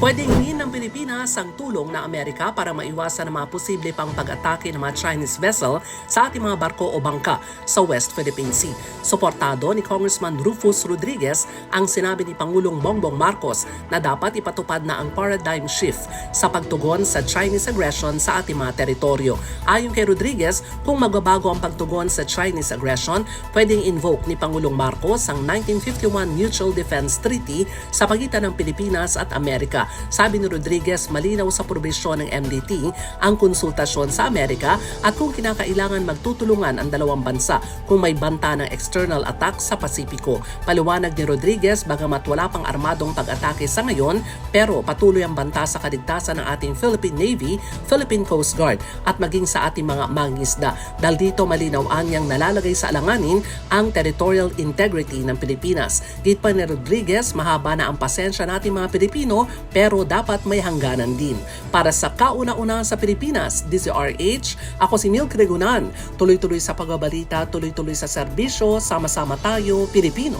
Pwedeng hingin ng Pilipinas ang tulong ng Amerika para maiwasan ang mga posible pang pag-atake ng mga Chinese vessel sa ating mga barko o bangka sa West Philippine Sea. Suportado ni Congressman Rufus Rodriguez ang sinabi ni Pangulong Bongbong Marcos na dapat ipatupad na ang paradigm shift sa pagtugon sa Chinese aggression sa ating mga teritoryo. Ayon kay Rodriguez, kung magbabago ang pagtugon sa Chinese aggression, pwedeng invoke ni Pangulong Marcos ang 1951 Mutual Defense Treaty sa pagitan ng Pilipinas at Amerika. Sabi ni Rodriguez, malinaw sa probisyon ng MDT ang konsultasyon sa Amerika at kung kinakailangan magtutulungan ang dalawang bansa kung may banta ng external attack sa Pasipiko. Paliwanag ni Rodriguez, bagamat wala pang armadong pag-atake sa ngayon, pero patuloy ang banta sa kaligtasan ng ating Philippine Navy, Philippine Coast Guard at maging sa ating mga mangisda. Dahil dito malinaw anyang nalalagay sa alanganin ang territorial integrity ng Pilipinas. Git pa ni Rodriguez, mahaba na ang pasensya nating mga Pilipino pero dapat may hangganan din. Para sa kauna-una sa Pilipinas, DZRH, ako si Neil Cregunan. Tuloy-tuloy sa pagbabalita, tuloy-tuloy sa serbisyo, sama-sama tayo, Pilipino.